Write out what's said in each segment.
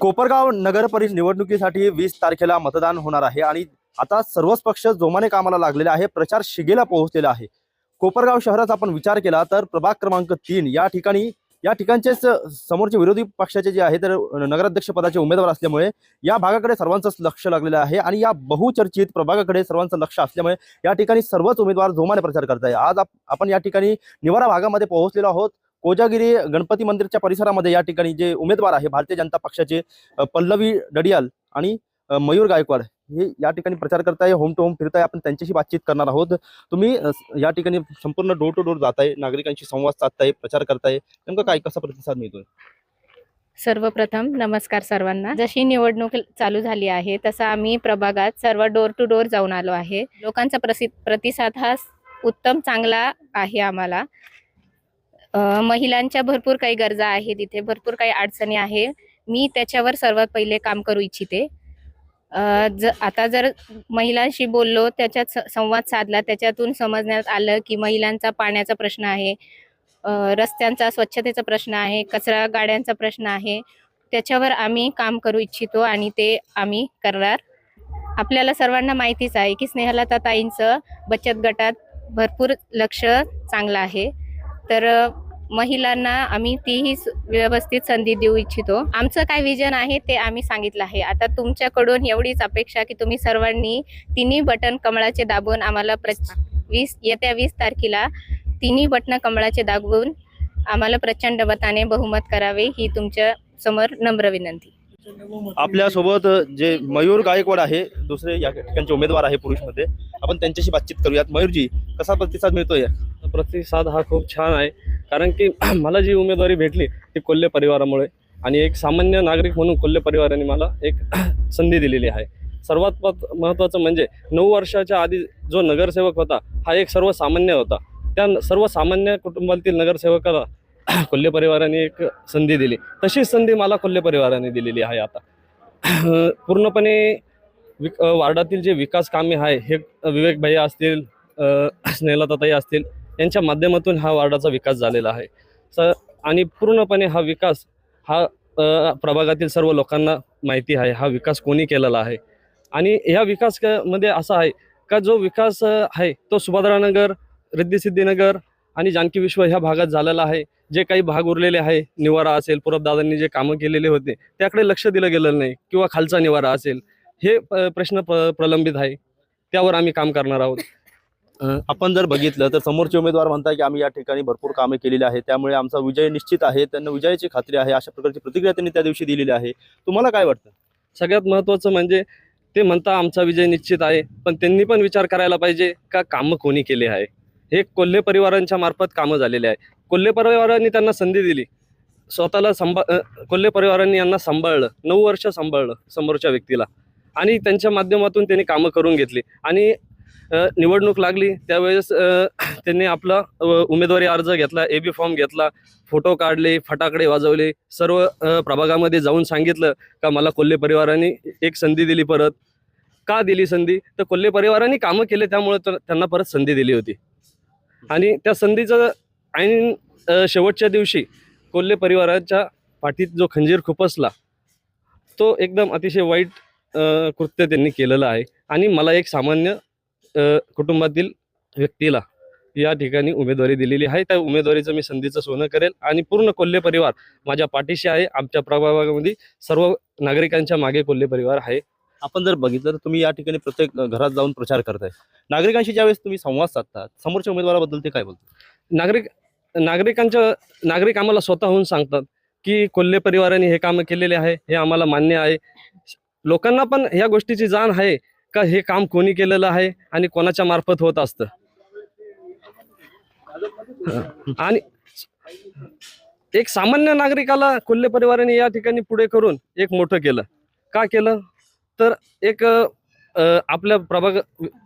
कोपरगाव नगर परिषद निवडणुकीसाठी वीस तारखेला मतदान होणार आहे आणि आता सर्वच पक्ष जोमाने कामाला लागलेले आहे. प्रचार शिगेला पोहोचलेला आहे. कोपरगाव शहराचा आपण विचार केला तर प्रभाग क्रमांक तीन या ठिकाणी या ठिकाणचेच समोरचे विरोधी पक्षाचे जे आहे तर नगराध्यक्ष पदाचे उमेदवार असल्यामुळे या भागाकडे सर्वांचंच लक्ष लागलेलं आहे आणि या बहुचर्चित प्रभागाकडे सर्वांचं लक्ष असल्यामुळे या ठिकाणी सर्वच उमेदवार जोमाने प्रचार करत आहे आज आपण या ठिकाणी निवारा भागामध्ये पोहोचलेलो आहोत. कोजागिरी गणपती मंदिरच्या परिसरामध्ये या ठिकाणी जे उमेदवार आहे भारतीय जनता पक्षाचे पल्लवी डडियाल आणि मयूर गायकवाड हे या ठिकाणी प्रचार करताय होम टू होम फिरताय. आपण त्यांच्याशी बातचीत करणार आहोत. तुम्ही या ठिकाणी संपूर्ण डोर टू डोर जाताय नागरिकांशी संवाद साधताय प्रचार करताय. नेमकं काय कसा प्रतिसाद मिळतोय? सर्वप्रथम नमस्कार सर्वांना. जशी निवडणूक चालू झाली आहे तसा आम्ही प्रभागात सर्व डोर टू डोर जाऊन आलो आहे. लोकांचा प्रसि प्रतिसाद हा उत्तम चांगला आहे आम्हाला. महिलांच्या भरपूर काही गरजा आहेत तिथे भरपूर काही अडचणी आहे. मी त्याच्यावर सर्वात पहिले काम करू इच्छिते. ज आता जर महिलांशी बोललो त्याच्यात स- संवाद साधला त्याच्यातून समजण्यात आलं की महिलांचा पाण्याचा प्रश्न आहे रस्त्यांचा स्वच्छतेचा प्रश्न आहे कचरा गाड्यांचा प्रश्न आहे त्याच्यावर आम्ही काम करू इच्छितो आणि ते आम्ही करणार. आपल्याला सर्वांना माहितीच आहे की स्नेहलता ताईंचं बचत गटात भरपूर लक्ष चांगलं आहे. तर महिलांना आम्ही तीही व्यवस्थित संधी देऊ इच्छितो. आमचं काय विजन आहे ते आम्ही सांगितलं आहे. आता तुमच्याकडून एवढीच अपेक्षा की तुम्ही सर्वांनी तिन्ही बटन कमळाचे दाबून आम्हाला प्र वीस येत्या वीस तारखेला तिन्ही बटणं कमळाचे दाबून आम्हाला प्रचंड मताने बहुमत करावे ही तुमच्यासमोर नम्र विनंती. आपल्यासोबत जे मयूर गायकवाड आहे दुसरे या ठिकाणचे उमेदवार आहे पुरुषमध्ये. आपण त्यांच्याशी बातचीत करूयात. मयूरजी कसा प्रतिसाद मिळतोय? प्रतिसाद हा खूप छान आहे. कारण की मला जी उमेदवारी भेटली ती कोल्हे परिवारामुळे. आणि एक सामान्य नागरिक म्हणून कोल्हे परिवाराने मला एक संधी दिलेली आहे. सर्वात महत्त्वाचं म्हणजे नऊ वर्षाच्या आधी जो नगरसेवक होता हा एक सर्वसामान्य होता. त्या सर्वसामान्य कुटुंबातील नगरसेवकाला कोल्हे परिवाराने एक संधी दिली. तशीच संधी मला कोल्हे परिवाराने दिलेली आहे आता. पूर्णपणे विक वार्डातील जे विकास कामे आहे हे विवेक भैया असतील स्नेहलताताई असतील यांच्या माध्यमातून हा वार्डाचा विकास झालेला आहे. स आणि पूर्णपणे हा विकास हा प्रभागातील सर्व लोकांना माहिती आहे हा विकास कोणी केलेला आहे? आणि ह्या विकास क- मध्ये असा आहे का जो विकास आहे तो सुभद्रानगर रिद्धिसिद्धीनगर आणि जानकी विश्व ह्या भागात झालेला आहे. जे काही भाग उरलेले आहे निवारा असेल परबदादांनी जे कामं केलेले होते त्याकडे लक्ष दिलं गेलेलं नाही किंवा खालचा निवारा असेल हे प्रश्न प्र प्रलंबित आहे. त्यावर आम्ही काम करणार आहोत. आपण जर बघितलं तर समोरचे उमेदवार म्हणतात की आम्ही या ठिकाणी भरपूर कामे केलेली आहेत. त्यामुळे आमचा विजय निश्चित आहे. त्यांना विजयाची खात्री आहे. अशा प्रकारची प्रतिक्रिया त्यांनी त्या दिवशी दिलेली आहे. तुम्हाला काय वाटतं? सगळ्यात महत्त्वाचं म्हणजे ते म्हणता आमचा विजय निश्चित आहे पण त्यांनी पण विचार करायला पाहिजे का कामं कोणी केले आहे? हे कोल्हे परिवारांच्या मार्फत कामं झालेले आहे. कोल्हे परिवारांनी त्यांना संधी दिली. स्वतःला सांभा कोल्हे परिवारांनी यांना सांभाळलं. नऊ वर्ष सांभाळलं समोरच्या व्यक्तीला. आणि त्यांच्या माध्यमातून त्यांनी कामं करून घेतली. आणि निवडणूक लागली. त्यावेळेस त्यांनी आपला उमेदवारी अर्ज घेतला ए बी फॉर्म घेतला फोटो काढले फटाकडे वाजवले सर्व प्रभागामध्ये जाऊन सांगितलं का मला कोल्हे परिवाराने एक संधी दिली परत. का दिली संधी? तर कोल्हे परिवारांनी कामं केले त्यामुळे तर त्यांना परत संधी दिली होती. आणि त्या संधीचं ऐन शेवटच्या दिवशी कोल्हे परिवाराच्या पाठीत जो खंजीर खुपसला तो एकदम अतिशय वाईट कृत्य त्यांनी केलेलं आहे. आणि मला एक सामान्य कुटुंबातील व्यक्तीला या ठिकाणी उमेदवारी दिलेली आहे. त्या उमेदवारीचं मी संधीचं सोनं करेल आणि पूर्ण कोल्हे परिवार माझ्या पाठीशी आहे. आमच्या प्रभागामध्ये सर्व नागरिकांच्या मागे कोल्हे परिवार आहे. आपण जर बघितलं तर तुम्ही या ठिकाणी प्रत्येक घरात जाऊन प्रचार करताय. नागरिकांशी ज्यावेळेस तुम्ही संवाद साधता समोरच्या उमेदवाराबद्दल ते काय बोलतात? नागरिक नागरिकांच्या नागरिक आम्हाला स्वतःहून सांगतात की कोल्हे परिवाराने हे काम केलेले आहे हे आम्हाला मान्य आहे. लोकांना पण ह्या गोष्टीची जाण आहे का हे काम कोणी केलेलं आहे आणि कोणाच्या मार्फत होत असतं? आणि एक सामान्य नागरिकाला कोल्हे परिवाराने या ठिकाणी पुढे करून एक मोठं केलं. का केलं? तर एक आपल्या प्रभाग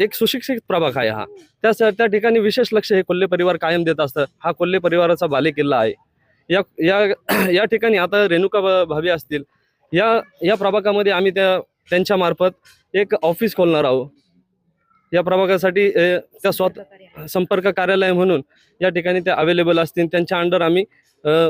एक सुशिक्षित प्रभाग आहे हा. त्या त्या ठिकाणी विशेष लक्ष हे कोल्हे परिवार कायम देत असतं. हा कोल्हे परिवाराचा बालेकिल्ला आहे. या या या ठिकाणी आता रेणुका भावी असतील. या या प्रभागामध्ये आम्ही त्या त्यांच्या मार्फत एक ऑफिस खोलणार आहोत. या प्रभागासाठी त्या स्वतः संपर्क कार्यालय म्हणून या ठिकाणी त्या अवेलेबल असतील. त्यांच्या अंडर आम्ही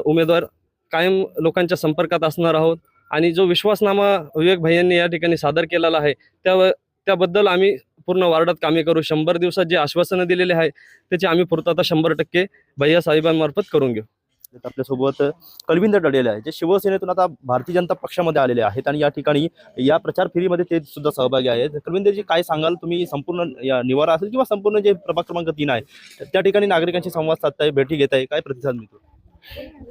उमेदवार कायम लोकांच्या संपर्कात असणार आहोत. आणि जो विश्वासनामा विवेक भैयांनी या ठिकाणी सादर केलेला आहे त्या त्याबद्दल आम्ही पूर्ण वार्डात कामे करू. शंभर दिवसात जे आश्वासनं दिलेले आहे त्याची आम्ही पूर्तता शंभर टक्के भैया साहेबांमार्फत करून घेऊ. आपल्यासोबत कलविंदर डडेले आहे जे शिवसेनेतून आता भारतीय जनता पक्षामध्ये आलेले आहेत आणि या ठिकाणी या प्रचार फेरीमध्ये ते सुद्धा सहभागी आहेत. कलविंदरजी काय सांगाल? तुम्ही संपूर्ण या निवारा असेल किंवा संपूर्ण जे प्रभाग क्रमांक तीन आहे त्या ठिकाणी नागरिकांशी संवाद साधताय भेटी घेत आहे काय प्रतिसाद मिळतो?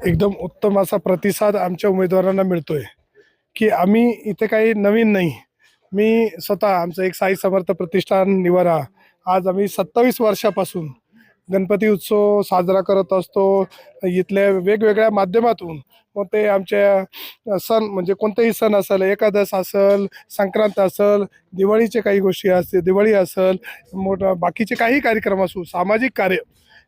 एकदम उत्तम असा प्रतिसाद आमच्या उमेदवारांना मिळतोय. की आम्ही इथे काही नवीन नाही. मी स्वतः आमचं एक साई समर्थ प्रतिष्ठान निवारा. आज आम्ही सत्तावीस वर्षापासून गणपती उत्सव साजरा करत असतो. इथल्या वेगवेगळ्या माध्यमातून. मग ते आमच्या सण म्हणजे कोणतेही सण असेल एकादश असेल संक्रांत असेल दिवाळीचे काही गोष्टी असतील दिवाळी असेल मोठं बाकीचे काही कार्यक्रम असू सामाजिक कार्य.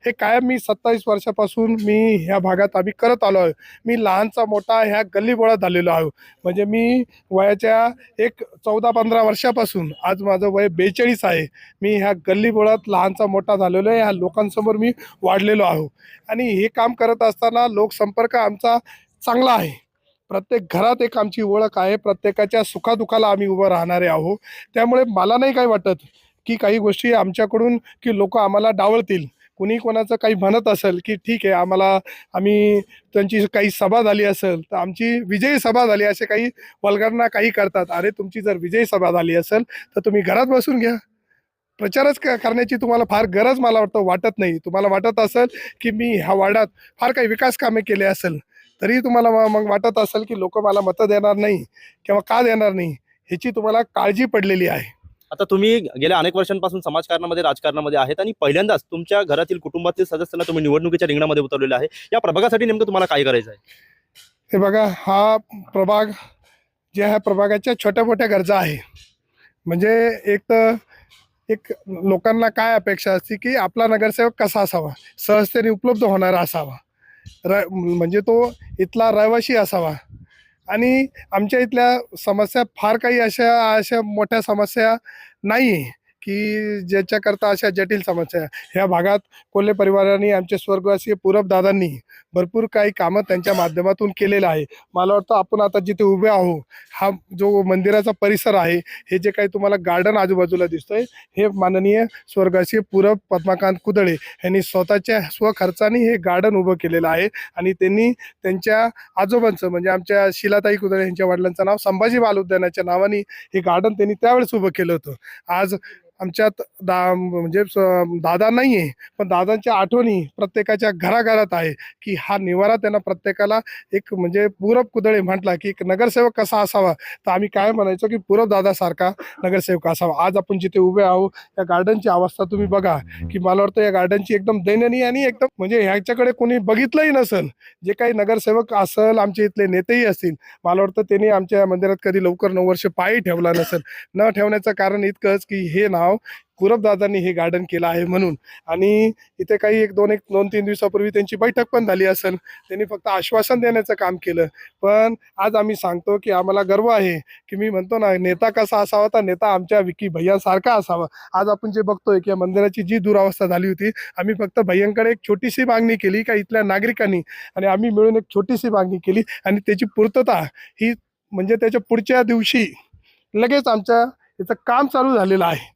हे कायम मी सत्तावीस वर्षापासून मी ह्या भागात आम्ही करत आलो आहे. मी लहानचा मोठा ह्या गल्लीबोळात झालेलो आहे. म्हणजे मी वयाच्या एक चौदा पंधरा वर्षापासून आज माझं वय बेचाळीस आहे. मी ह्या गल्लीबोळात लहानचा मोठा झालेलो आहे. ह्या लोकांसमोर मी वाढलेलो आहो. आणि हे काम करत असताना लोकसंपर्क आमचा चांगला आहे. प्रत्येक घरात एक आमची ओळख आहे. प्रत्येकाच्या सुखादुखाला आम्ही उभं राहणारे आहो त्यामुळे मला नाही काही वाटत की काही गोष्टी आमच्याकडून की लोक आम्हाला डावळतील कुणी कोणाचं काही म्हणत असेल की ठीक आहे आम्हाला आम्ही त्यांची काही सभा झाली असेल तर आमची विजयी सभा झाली असे काही वल्गरना काही करतात. अरे तुमची जर विजयी सभा झाली असेल तर तुम्ही घरात बसून घ्या. प्रचारच करण्याची तुम्हाला फार गरज मला वाटतं वाटत नाही. तुम्हाला वाटत असेल की मी ह्या वार्डात फार काही विकास कामे केले असेल तरी तुम्हाला मग वाटत असेल की लोक मला मतं देणार नाही किंवा का देणार नाही ह्याची तुम्हाला काळजी पडलेली आहे. आता तुम्ही गेल्या अनेक वर्षांपासून समाजकारणामध्ये राजकारणामध्ये आहेत आणि पहिल्यांदाच तुमच्या घरातील कुटुंबातील सदस्यांना तुम्ही निवडणुकीच्या रिंगणामध्ये उतरलेले आहे. या प्रभागासाठी नेमकं तुम्हाला काय करायचं आहे? हे बघा हा प्रभाग जे ह्या प्रभागाच्या छोट्या मोठ्या गरजा आहे. म्हणजे एक तर एक लोकांना काय अपेक्षा असते की आपला नगरसेवक कसा असावा? सहजतेने उपलब्ध होणारा असावा. र म्हणजे तो इथला रहिवाशी असावा. आणि आमच्या इथल्या समस्या फार काही अशा अशा मोठ्या समस्या नाही आहे की ज्याच्याकरता अशा जटिल समस्या आहे. ह्या भागात कोल्हे परिवाराने आमचे स्वर्गवासीय पूरब दादांनी भरपूर काही कामं त्यांच्या माध्यमातून केलेलं आहे. मला वाटतं आपण आता जिथे उभे आहो हा जो मंदिराचा परिसर आहे हे जे काही तुम्हाला गार्डन आजूबाजूला दिसतंय हे माननीय स्वर्गवासीय पूरब पद्माकांत कुदळे यांनी स्वतःच्या स्वखर्चाने हे गार्डन उभं केलेलं आहे. आणि त्यांनी त्यांच्या आजोबांचं म्हणजे आमच्या शिलाताई कुदळे यांच्या वडिलांचं नाव संभाजी बाल उद्यानाच्या नावाने हे गार्डन त्यांनी त्यावेळेस उभं केलं होतं. आज आमच्यात दा म्हणजे स- दादा नाही आहे पण दादांच्या आठवणी प्रत्येकाच्या घराघरात आहे की हा निवारा त्यांना प्रत्येकाला एक म्हणजे पूरब कुदळे म्हटला की एक नगरसेवक कसा असावा? तर आम्ही काय म्हणायचो की पूरब दादासारखा नगरसेवक असावा. आज आपण जिथे उभे आहो या गार्डनची अवस्था तुम्ही बघा की मला वाटतं या गार्डनची एकदम दैननीय आणि एकदम म्हणजे ह्याच्याकडे कोणी बघितलंही नसेल. जे काही नगरसेवक असेल आमचे इथले नेतेही असतील मला वाटतं त्यांनी आमच्या मंदिरात कधी लवकर नऊ वर्ष पायी ठेवला नसेल. न ठेवण्याचं कारण इतकंच की हे नाव गुरबदादांनी हे गार्डन केलं आहे म्हणून. आणि इथे काही एक दोन एक दोन तीन दिवसापूर्वी त्यांची बैठक पण झाली असेल त्यांनी फक्त आश्वासन देण्याचं काम केलं. पण आज आम्ही सांगतो की आम्हाला गर्व आहे की मी म्हणतो ना नेता कसा असावा तर नेता आमच्या विकी भैयासारखा असावा. आज आपण जे बघतोय की या मंदिराची जी दुरावस्था झाली होती आम्ही फक्त भैयांकडे एक छोटीशी मागणी केली का इथल्या नागरिकांनी. आणि आम्ही मिळून एक छोटीशी मागणी केली आणि त्याची पूर्तता ही म्हणजे त्याच्या पुढच्या दिवशी लगेच आमच्या याचं काम चालू झालेलं आहे.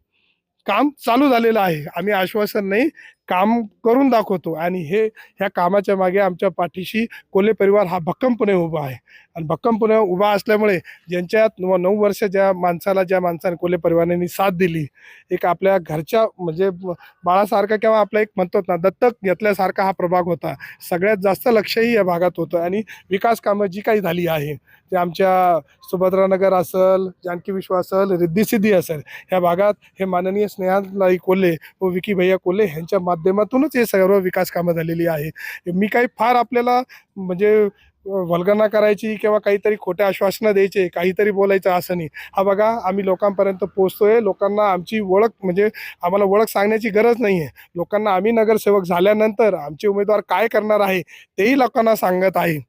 काम चालू झालेलं आहे. आम्ही आश्वासन नाही काम करून दाखवतो. आणि हे ह्या कामाच्या मागे आमच्या पाठीशी कोल्हे परिवार हा भक्कमपणे उभा आहे. आणि भक्कमपणे उभा असल्यामुळे ज्यांच्यात नऊ नऊ वर्ष ज्या माणसाला ज्या माणसाने कोल्हे परिवाराने साथ दिली एक आपल्या घरच्या म्हणजे बाळासारखा किंवा आपला एक म्हणतो ना दत्तक घेतल्यासारखा हा प्रभाग होता. सगळ्यात जास्त लक्षही या भागात होतं. आणि विकास कामं जी काही झाली आहे ते आमच्या सुभद्रानगर असेल जानकी विश्व असेल रिद्धिसिद्धी असेल ह्या भागात हे माननीय स्नेहालाई कोल्हे व विकी भैया कोल्हे ह्यांच्या माध्यमातूनच हे सर्व विकास कामं झालेली आहे. मी काही फार आपल्याला म्हणजे वल्गना करायची किंवा काहीतरी खोटे आश्वासनं द्यायचे काहीतरी बोलायचं असं नाही. हा बघा आम्ही लोकांपर्यंत पोहोचतोय. लोकांना आमची ओळख म्हणजे आम्हाला ओळख सांगण्याची गरज नाही आहे लोकांना आम्ही नगरसेवक झाल्यानंतर आमचे उमेदवार काय करणार आहे तेही लोकांना सांगत आहे.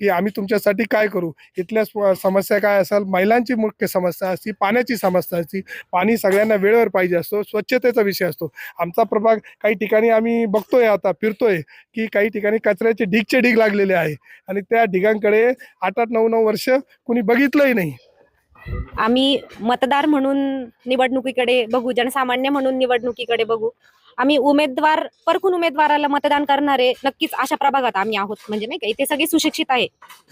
की आम्ही तुमच्यासाठी काय करू? इथल्या समस्या काय असेल? महिलांची मुख्य समस्या असती पाण्याची समस्या असती. पाणी सगळ्यांना वेळेवर पाहिजे असतो स्वच्छतेचा विषय असतो. आमचा प्रभाग काही ठिकाणी आम्ही बघतोय आता फिरतोय की काही ठिकाणी कचऱ्याचे ढीगचे ढीग लागलेले आहे. आणि त्या ढिगांकडे आठ आठ नऊ नऊ वर्ष कुणी बघितलंही नाही. आम्ही मतदार म्हणून निवडणुकीकडे बघू जनसामान्य म्हणून निवडणुकीकडे बघू. आम्ही उमेदवार परखून उमेदवाराला मतदान करणारे नक्कीच अशा प्रभागात आम्ही आहोत. म्हणजे नाही का इथे सगळे सुशिक्षित आहे.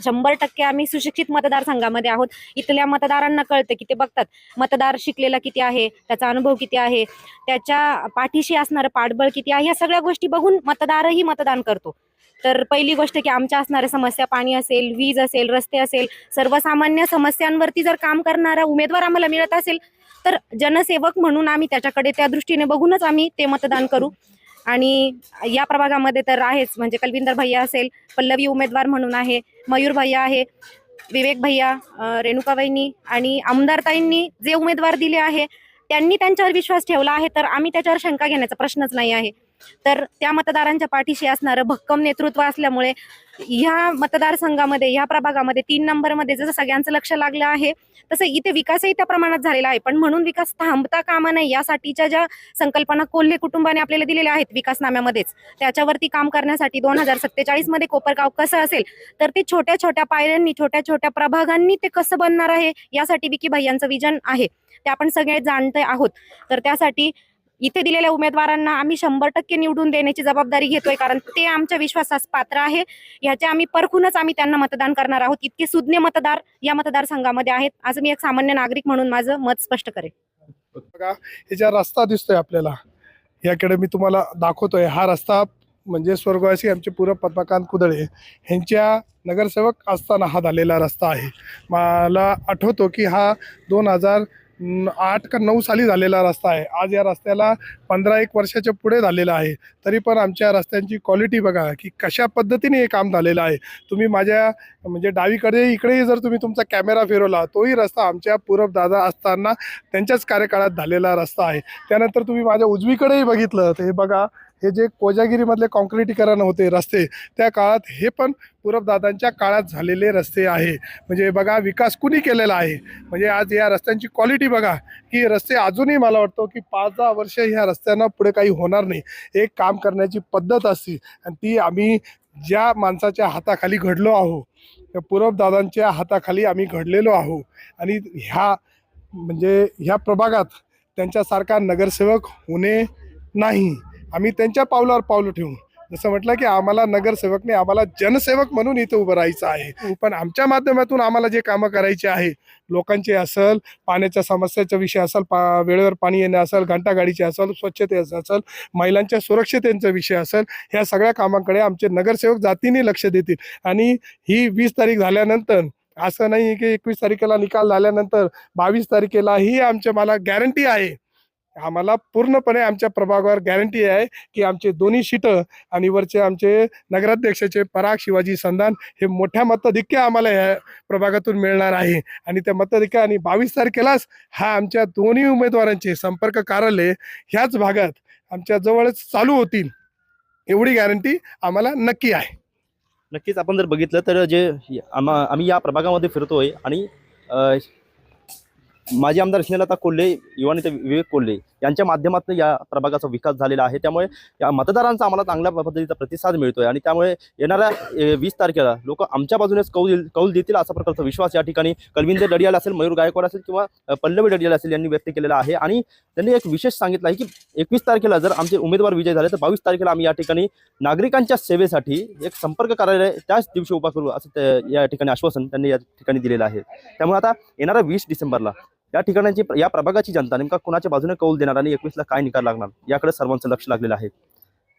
शंभर टक्के आम्ही सुशिक्षित मतदारसंघामध्ये आहोत. इथल्या मतदारांना कळतं की ते बघतात. मतदार शिकलेला किती आहे त्याचा अनुभव किती आहे त्याच्या पाठीशी असणारं पाठबळ किती आहे या सगळ्या गोष्टी बघून मतदारही मतदान करतो. तर पहिली गोष्ट की आमच्या असणाऱ्या समस्या पाणी असेल वीज असेल रस्ते असेल सर्वसामान्य समस्यांवरती जर काम करणारा उमेदवार आम्हाला मिळत असेल तर जनसेवक म्हणून आम्ही त्याच्याकडे त्या दृष्टीने बघूनच आम्ही ते मतदान करू. आणि या प्रभागामध्ये तर आहेच म्हणजे कलविंदर भैया असेल पल्लवी उमेदवार म्हणून आहे मयूर भैया आहे विवेक भैया रेणुकाबाईंनी आणि आमदारताईंनी जे उमेदवार दिले आहे त्यांनी त्यांच्यावर विश्वास ठेवला आहे तर आम्ही त्याच्यावर शंका घेण्याचा प्रश्नच नाही आहे. तर त्या मतदारांच्या पाठीशी असणारं भक्कम नेतृत्व असल्यामुळे ह्या मतदारसंघामध्ये ह्या प्रभागामध्ये तीन नंबरमध्ये जसं सगळ्यांचं लक्ष लागलं आहे तसं इथे विकासही त्या प्रमाणात झालेला आहे. पण म्हणून विकास थांबता कामा नये यासाठीच्या ज्या संकल्पना कोल्हे कुटुंबाने आपल्याला दिलेल्या आहेत विकासनाम्यामध्येच त्याच्यावरती काम करण्यासाठी दोन हजार सत्तेचाळीसमध्ये कोपरगाव कसं असेल तर ते छोट्या छोट्या पायऱ्यांनी छोट्या छोट्या प्रभागांनी ते कसं बनणार आहे यासाठी विकी भाई यांचं विजन आहे. ते आपण सगळे जाणते आहोत. तर त्यासाठी इथे दिलेल्या उमेदवारांना आम्ही शंभर टक्के निवडून देण्याची जबाबदारी घेतोय कारण ते आमच्या विश्वासास पात्र आहे. ह्याचे आम्ही परखूनच आम्ही त्यांना मतदान करणार आहोत. इतके सुज्ञ मतदार या मतदारसंघामध्ये आहेत. आज मी एक सामान्य नागरिक म्हणून माझं मत स्पष्ट करेन. बघा ह्याचा रस्ता दिसतोय आपल्याला याकडे मी तुम्हाला दाखवतोय. हा रस्ता म्हणजे स्वर्गवासी आमचे पूर्व पद्मकांत कुदळे ह्यांच्या नगरसेवक असताना हा झालेला रस्ता आहे. मला आठवतो की हा दोन हजार आठ का नऊ साली झालेला रस्ता आहे. आज या रस्त्याला पंधरा एक वर्षाच्या पुढे झालेला आहे. तरी पण आमच्या रस्त्यांची क्वालिटी बघा की कशा पद्धतीने हे काम झालेलं आहे. तुम्ही माझ्या म्हणजे डावीकडे इकडेही जर तुम्ही तुमचा कॅमेरा फिरवला तोही रस्ता आमच्या पूरब दादा असताना त्यांच्याच कार्यकाळात झालेला रस्ता आहे. त्यानंतर तुम्ही माझ्या उजवीकडेही बघितलं तर हे बघा हे जे कोजागिरीमधले कॉन्क्रिटीकरण होते रस्ते त्या काळात हे पण पूरबदादांच्या काळात झालेले रस्ते आहे. म्हणजे बघा विकास कुणी केलेला आहे? म्हणजे आज या रस्त्यांची क्वालिटी बघा की रस्ते अजूनही मला वाटतो की पाच दहा वर्ष ह्या रस्त्यांना पुढे काही होणार नाही. एक काम करण्याची पद्धत असते आणि ती आम्ही ज्या माणसाच्या हाताखाली घडलो आहो त्या पूरबदादांच्या हाताखाली आम्ही घडलेलो आहो आणि ह्या म्हणजे ह्या प्रभागात त्यांच्यासारखा नगरसेवक होणे नाही. आम्ही त्यांच्या पावलावर पावलं ठेवू जसं म्हटलं की आम्हाला नगरसेवक नाही आम्हाला जनसेवक म्हणून इथं उभं राहायचं आहे. पण आमच्या माध्यमातून आम्हाला जे कामं करायचे आहे लोकांचे असेल पाण्याच्या समस्याचा विषय असेल पा वेळेवर पाणी येणं असेल घंटागाडीचे असेल स्वच्छतेचं असेल महिलांच्या सुरक्षतेचा विषय असेल ह्या सगळ्या कामांकडे आमचे नगरसेवक जातीने लक्ष देतील. आणि ही वीस तारीख झाल्यानंतर असं नाही की एकवीस तारखेला निकाल झाल्यानंतर बावीस तारखेला ही आमच्या मला गॅरंटी आहे. आम्हाला पूर्णपणे आमच्या प्रभागावर गॅरंटी आहे की आमचे दोन्ही शीटं आणि वरचे आमचे नगराध्यक्षाचे पराग शिवाजी संधान हे मोठ्या मताधिक्य आम्हाला ह्या प्रभागातून मिळणार आहे. आणि त्या मताधिक्य आणि बावीस तारखेलाच हा आमच्या दोन्ही उमेदवारांचे संपर्क कार्यालय ह्याच भागात आमच्या जवळच चालू होतील. एवढी गॅरंटी आम्हाला नक्की आहे. नक्कीच आपण जर बघितलं तर जे आम्हा आम्ही या प्रभागामध्ये फिरतोय आणि माजी आमदार स्नेहलता कोल्हे युवा नेते विवेक कोल्हे यांच्या माध्यमातून या प्रभागाचा विकास झालेला आहे. त्यामुळे या मतदारांचा आम्हाला चांगल्या पद्धतीचा प्रतिसाद मिळतोय आणि त्यामुळे येणाऱ्या वीस तारखेला लोक आमच्या बाजूनेच कौल कौल देतील असा प्रकारचा विश्वास या ठिकाणी कलविंदर डडियाल असेल मयूर गायकवाड असेल किंवा पल्लवी डडियाल असेल यांनी व्यक्त केलेला आहे. आणि त्यांनी एक विशेष सांगितलं आहे की एकवीस तारखेला जर आमचे उमेदवार विजय झाले तर बावीस तारखेला आम्ही या ठिकाणी नागरिकांच्या सेवेसाठी एक संपर्क कार्यालय त्याच दिवशी उभा करू असं या ठिकाणी आश्वासन त्यांनी या ठिकाणी दिलेलं आहे. त्यामुळे आता येणाऱ्या वीस डिसेंबरला या ठिकाणाची या प्रभागाची जनता नेमका कुणाच्या बाजूने कौल देणार आणि एकवीसला काय निकाल लागणार? याकडे सर्वांचं लक्ष लागलेलं आहे.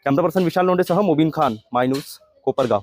कॅमेरा पर्सन विशाल लोंडेसह मोबिन खान माय न्यूज कोपरगाव.